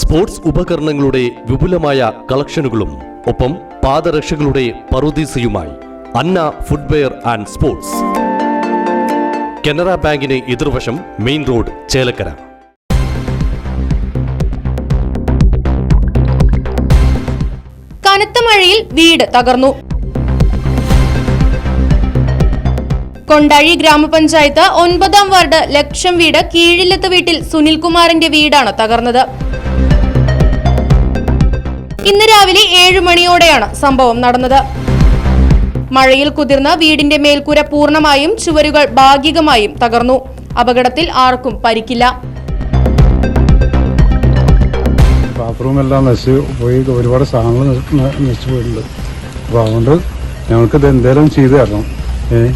Sports ഉപകരണങ്ങളുടെ വിപുലമായ കളക്ഷനുകളും ഒപ്പം പാദരക്ഷകളുടെ പറുദീസയുമായി Anna footwear and sports. Canara ബാങ്കിന് എതിർവശം മെയിൻ റോഡ് ചേലക്കര. കനത്ത മഴയിൽ വീട് തകർന്നു. കൊണ്ടാഴി ഗ്രാമപഞ്ചായത്ത് ഒൻപതാം വാർഡ് ലക്ഷം വീട് കീഴിലത്ത് വീട്ടിൽ സുനിൽകുമാറിന്റെ വീടാണ് തകർന്നത്. ഇന്ന് രാവിലെ ഏഴു മണിയോടെയാണ് സംഭവം നടന്നത്. മഴയിൽ കുതിർന്ന വീടിന്റെ മേൽക്കൂര പൂർണമായും ചുവരുകൾ ഭാഗികമായും തകർന്നു. അപകടത്തിൽ ആർക്കും പരിക്കില്ല. ബാത്റൂം എല്ലാം നശിച്ചു പോയി. ഒരുപാട് സാധനങ്ങൾ നശിച്ചു പോയിട്ടുണ്ട്. അപ്പോൾ അതുകൊണ്ട് ഇത് എന്തേലും ചെയ്തു തരണം. ഏ?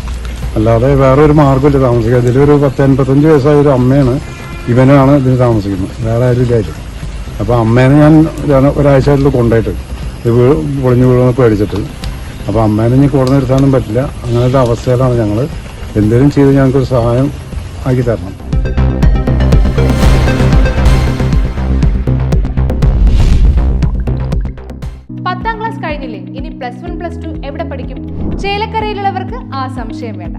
അല്ലാതെ വേറെ ഒരു മാർഗമില്ല. താമസിക്കുക ഇതിലൊരു പത്ത് എൺപത്തഞ്ച് വയസ്സായ ഒരു അമ്മയാണ് ഇവനാണ് ഇതിന് താമസിക്കുന്നത്. വേറെ ആരും ഇല്ലായിരുന്നു അപ്പോൾ അമ്മേനെ ഞാൻ ഒരാഴ്ചയായിട്ട് കൊണ്ടുപോയിട്ട് ഇത് പൊളിഞ്ഞു വീഴുമെന്ന് പേടിച്ചിട്ട്. അപ്പോൾ അമ്മേനെ ഇനി കൂടെ നിർത്താനും പറ്റില്ല. അങ്ങനത്തെ അവസ്ഥയിലാണ് ഞങ്ങൾ എന്തെങ്കിലും ചെയ്ത് ഞങ്ങൾക്കൊരു സഹായം ആക്കി തരണം. പത്താം ക്ലാസ് കഴിഞ്ഞില്ലേ? ഇനി പ്ലസ് വൺ പ്ലസ് ടു എവിടെ പഠിക്കും? ചേലക്കരയിലുള്ളവർക്ക് ആ സംശയം വേണ്ട.